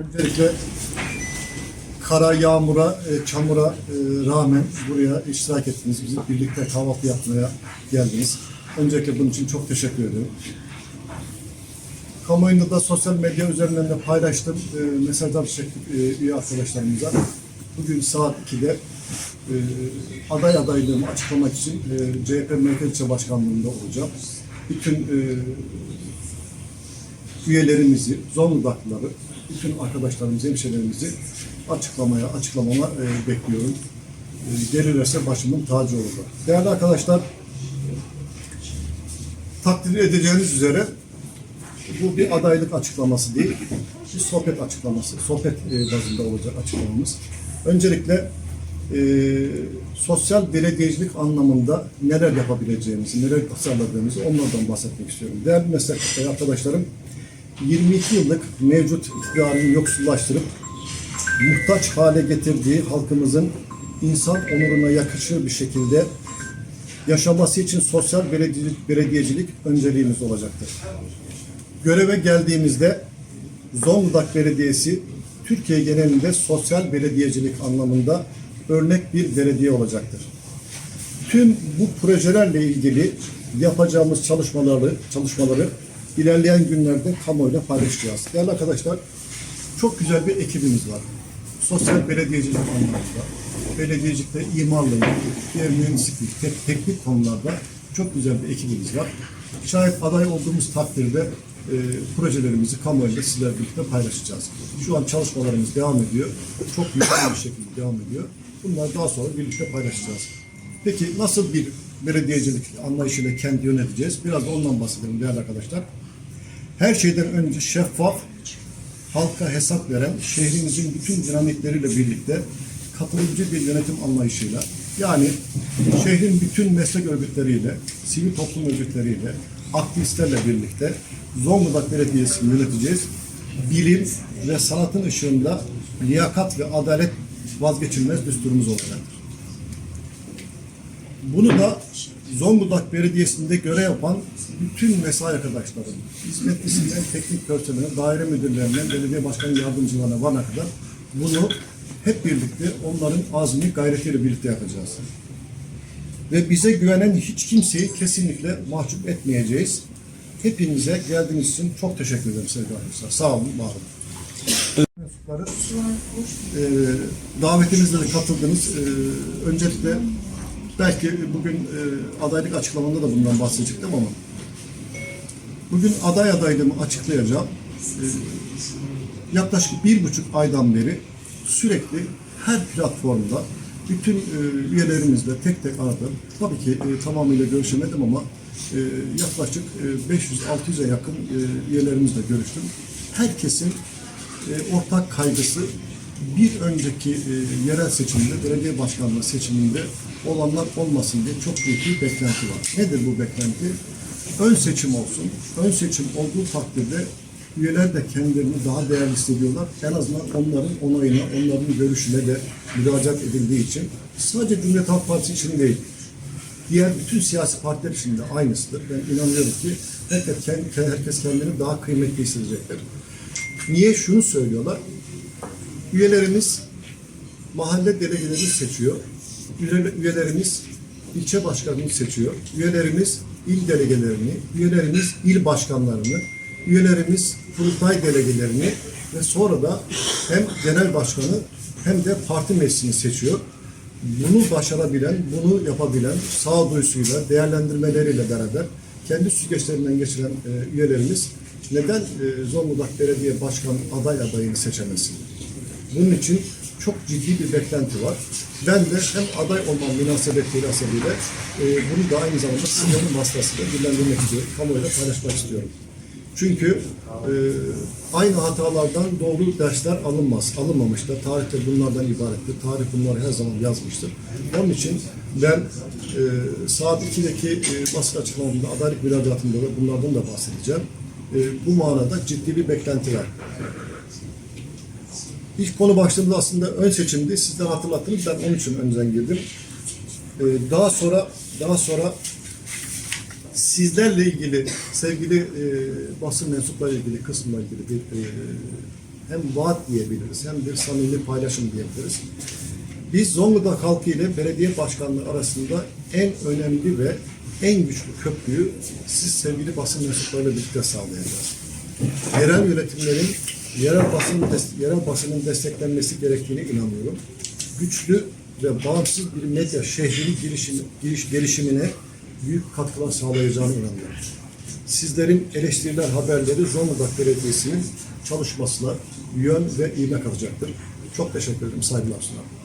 Öncelikle kara, yağmura, e, çamura e, rağmen buraya iştirak ettiniz. Bizim birlikte kahvaltı yapmaya geldiniz. Öncelikle bunun için çok teşekkür ediyorum. Kamuoyunda da sosyal medya üzerinden de paylaştım. E, mesajlar çektik e, üye arkadaşlarımıza. Bugün saat 2'de e, aday adaylığımı açıklamak için CHP Merkez İlçe Başkanlığı'nda olacağım. Bütün üyelerimizi, Zonguldaklıları, bütün arkadaşlarımızı, hemşehrilerimizi açıklamaya, açıklamama e, bekliyorum. E, gelirlerse başımın tacı olurlar. Değerli arkadaşlar, takdir edeceğiniz üzere bu bir adaylık açıklaması değil, bir sohbet açıklaması, sohbet e, bazında olacak açıklamamız. Öncelikle e, sosyal belediyecilik anlamında neler yapabileceğimizi, neler tasarladığımızı onlardan bahsetmek istiyorum. Değerli meslektaşlar, arkadaşlarım, 22 yıllık mevcut iktidarını yoksullaştırıp muhtaç hale getirdiği halkımızın insan onuruna yakışır bir şekilde yaşaması için sosyal belediyecilik, belediyecilik önceliğimiz olacaktır. Göreve geldiğimizde Zonguldak Belediyesi Türkiye genelinde sosyal belediyecilik anlamında örnek bir belediye olacaktır. Tüm bu projelerle ilgili yapacağımız çalışmaları, çalışmaları ilerleyen günlerde kamuoyuyla paylaşacağız. Değerli arkadaşlar, çok güzel bir ekibimiz var. Sosyal belediyecilik anlamında, belediyecilikte imarla ilgili, diğer mühendislik, tek, teknik konularda çok güzel bir ekibimiz var. Şayet aday olduğumuz takdirde e, projelerimizi kamuoyuyla sizlerle birlikte paylaşacağız. Şu an çalışmalarımız devam ediyor. Çok yoğun bir şekilde devam ediyor. Bunları daha sonra birlikte paylaşacağız. Peki nasıl bir belediyecilik anlayışıyla kendi yöneteceğiz? Biraz da ondan bahsedelim değerli arkadaşlar. Her şeyden önce şeffaf, halka hesap veren, şehrimizin bütün dinamikleriyle birlikte katılımcı bir yönetim anlayışıyla, yani şehrin bütün meslek örgütleriyle, sivil toplum örgütleriyle, aktivistlerle birlikte Zonguldak Belediyesi'ni yöneteceğiz. Bilim ve sanatın ışığında liyakat ve adalet vazgeçilmez düsturumuz olacaktır. Bunu da Zonguldak Belediyesi'nde görev yapan bütün mesai arkadaşlarım, hizmetlisinden teknik personeline, daire müdürlerinden, belediye başkan yardımcılarına varana kadar bunu hep birlikte onların azmi, gayretiyle birlikte yapacağız. Ve bize güvenen hiç kimseyi kesinlikle mahcup etmeyeceğiz. Hepinize geldiğiniz için çok teşekkür ederim sevgili arkadaşlar. Sağ olun, var olun. Mensupları, e, davetimizle katıldınız. E, öncelikle belki bugün e, adaylık açıklamamda da bundan bahsedecektim ama bugün aday adaylığımı açıklayacağım. E, yaklaşık bir buçuk aydan beri sürekli her platformda bütün e, üyelerimizle tek tek aradım. Tabii ki tamamıyla görüşemedim ama yaklaşık e, 500-600'e yakın üyelerimizle görüştüm. Herkesin ortak kaygısı bir önceki e, yerel seçimde, belediye başkanlığı seçiminde olanlar olmasın diye çok büyük bir beklenti var. Nedir bu beklenti? Ön seçim olsun. Ön seçim olduğu takdirde üyeler de kendilerini daha değerli hissediyorlar. En azından onların onayına, onların görüşüne de müracaat edildiği için sadece Cumhuriyet Halk Partisi için değil, diğer bütün siyasi partiler için de aynısıdır. Ben inanıyorum ki herkes, kendi, herkes kendini daha kıymetli hissedecektir. Niye şunu söylüyorlar? Üyelerimiz mahalle delegelerini seçiyor. Üye- Üyelerimiz ilçe başkanını seçiyor. Üyelerimiz il delegelerini, üyelerimiz il başkanlarını, üyelerimiz kurultay delegelerini ve sonra da hem genel başkanı hem de parti meclisini seçiyor. Bunu başarabilen, bunu yapabilen sağduyusuyla, değerlendirmeleriyle beraber kendi süzgeçlerinden geçiren e, üyelerimiz neden e, Zonguldak Belediye Başkan aday adayını seçemesin? Bunun için çok ciddi bir beklenti var. Ben de hem aday olmam münasebetiyle hasebiyle e, bunu da aynı zamanda sizlerin vasıtasıyla dillendirmek istiyorum. Kamuoyuyla paylaşmak istiyorum. Çünkü e, aynı hatalardan doğru dersler alınmaz, alınmamıştır. Tarihte bunlardan ibarettir. Tarih bunları her zaman yazmıştır. Onun için ben e, saat 2'deki e, basın açıklamamda, adaylık müracaatımda da bunlardan da bahsedeceğim. E, bu manada ciddi bir beklenti var. İlk konu başlığımda aslında ön seçimdi. Sizler hatırlattınız. Ben onun için önden girdim. Ee, daha sonra daha sonra sizlerle ilgili sevgili e, basın mensupları ilgili kısımla ilgili bir e, hem vaat diyebiliriz hem bir samimi paylaşım diyebiliriz. Biz Zonguldak halkı ile belediye başkanlığı arasında en önemli ve en güçlü köprüyü siz sevgili basın mensuplarıyla birlikte sağlayacağız. Yerel yönetimlerin yerel basın yerel basının desteklenmesi gerektiğine inanıyorum. Güçlü ve bağımsız bir medya şehrinin girişimi, giriş, gelişimine büyük katkılar sağlayacağına inanıyorum. Sizlerin eleştiriler haberleri Zonguldak Belediyesi'nin çalışmasına yön ve ivme katacaktır. Çok teşekkür ederim. Saygılar sunarım.